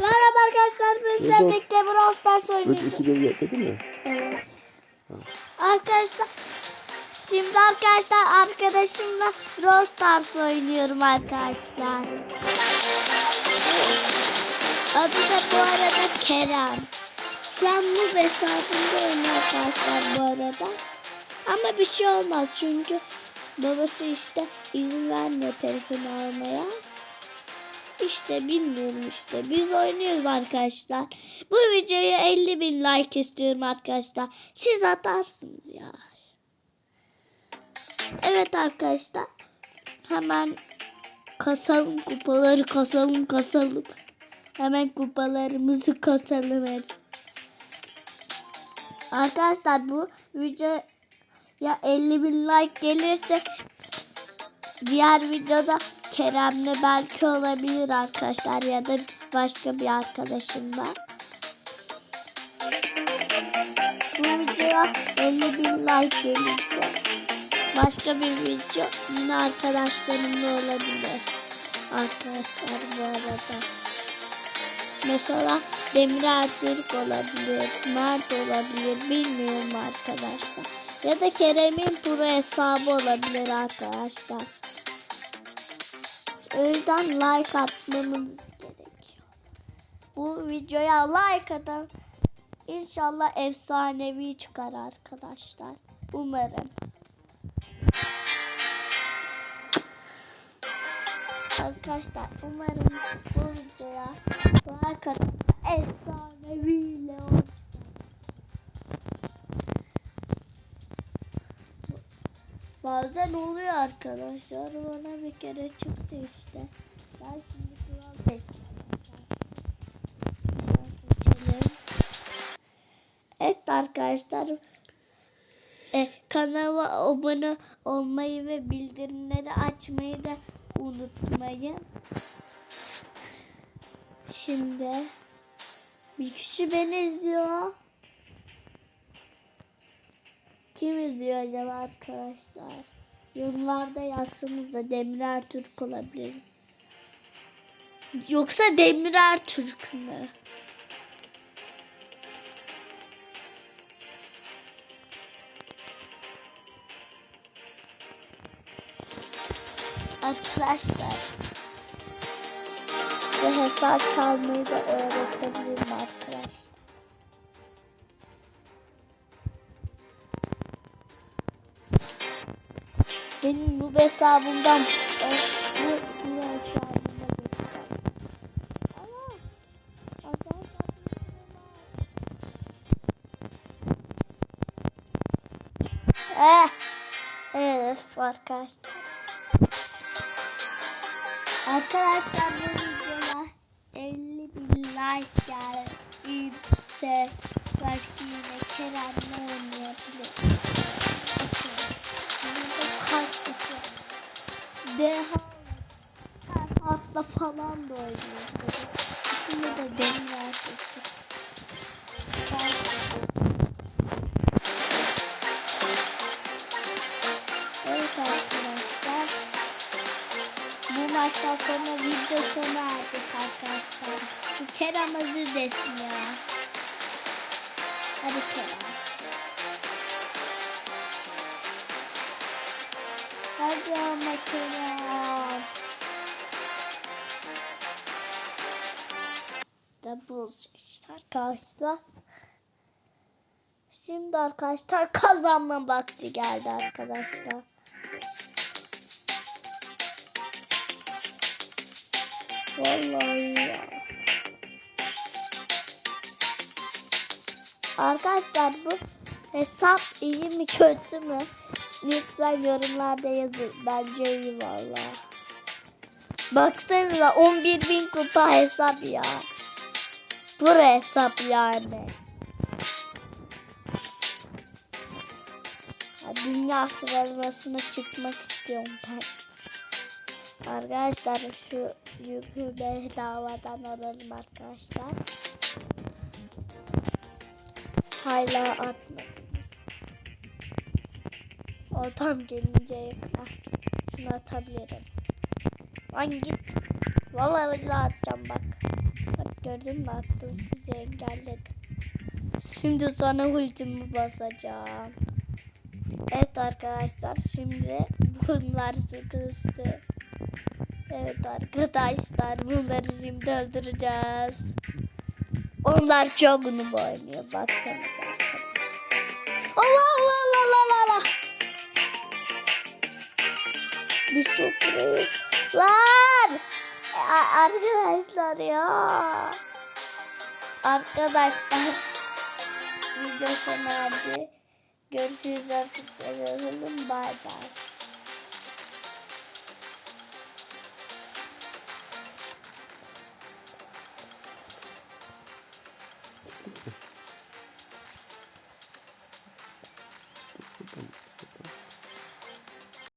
Merhaba arkadaşlar Burada- birlikte Brawl Stars 3 oynuyoruz. 2 1 dedi mi? Evet. Arkadaşlar şimdi arkadaşlar arkadaşımla Brawl Stars oynuyorum arkadaşlar. Adı da bu arada Kerem. Şu an bu hesabında oynuyor arkadaşlar bu arada. Ama bir şey olmaz çünkü babası işte izin vermiyor telefonu almaya. İşte bilmiyorum işte. Biz oynuyoruz arkadaşlar. Bu videoya 50 bin like istiyorum arkadaşlar. Siz atarsınız ya. Evet arkadaşlar. Hemen kasalım kupaları kasalım kasalım. Hemen kupalarımızı kasalım hep. Arkadaşlar bu video ya 50 bin like gelirse diğer videoda Kerem'le belki olabilir arkadaşlar ya da başka bir arkadaşımla. Bu videoya 50 bin like gelirse başka bir video yine arkadaşlarımla olabilir. Arkadaşlar bu arada. Mesela Demir Ertürk olabilir, Mert olabilir bilmiyorum arkadaşlar. Ya da Kerem'in pro hesabı olabilir arkadaşlar. O yüzden like atmamız gerekiyor. Bu videoya like atan inşallah efsanevi çıkar arkadaşlar. Umarım. Arkadaşlar umarım bu videoya like atan efsaneviyle olacak. Bazen oluyor arkadaşlar. Bana bir kere çıktı işte. Ben şimdi kural bekliyorum. Evet arkadaşlar. E, kanala abone olmayı ve bildirimleri açmayı da unutmayın. Şimdi bir kişi beni izliyor. Kim izliyor acaba arkadaşlar? Yorumlarda yazsanız da Demir Ertürk olabilir. Yoksa Demir Ertürk mü? Arkadaşlar size hesap çalmayı da öğretebilirim arkadaşlar. Benim bu hesabımdan ben bu, Eh, evet arkadaşlar. Arkadaşlar bu videoya 50 bin like gelirse belki yine Kerem'le oynayabiliriz. Deha Ferhat'la falan da oynuyoruz. Şimdi de demir artık. Evet arkadaşlar. Bu maçtan sonra video sona erdik arkadaşlar. Şu Kerem hazır desin ya. Hadi Kerem. İşte arkadaşlar. Şimdi arkadaşlar kazanma vakti geldi arkadaşlar. Vallahi ya. Arkadaşlar bu hesap iyi mi kötü mü? Lütfen yorumlarda yazın. Bence iyi valla. Baksanıza 11 bin kupa hesap ya. Bu hesap yani. Ya, Dünya sıralamasına çıkmak istiyorum ben. Arkadaşlar şu yükü bedavadan alalım arkadaşlar. Hala atmadım. O tam gelince yakına. Şunu atabilirim. Lan git. Vallahi billahi atacağım bak. Bak gördün mü attın sizi engelledim. Şimdi sana ultimi basacağım. Evet arkadaşlar şimdi bunlar sıkıştı. Evet arkadaşlar bunları şimdi öldüreceğiz. Onlar çok oynuyor. Baksanıza arkadaşlar. Allah Allah Bir sürpriz. Lan! A- Arkadaşlar ya. Arkadaşlar. Video sona erdi. Görüşürüz artık. Bay bay.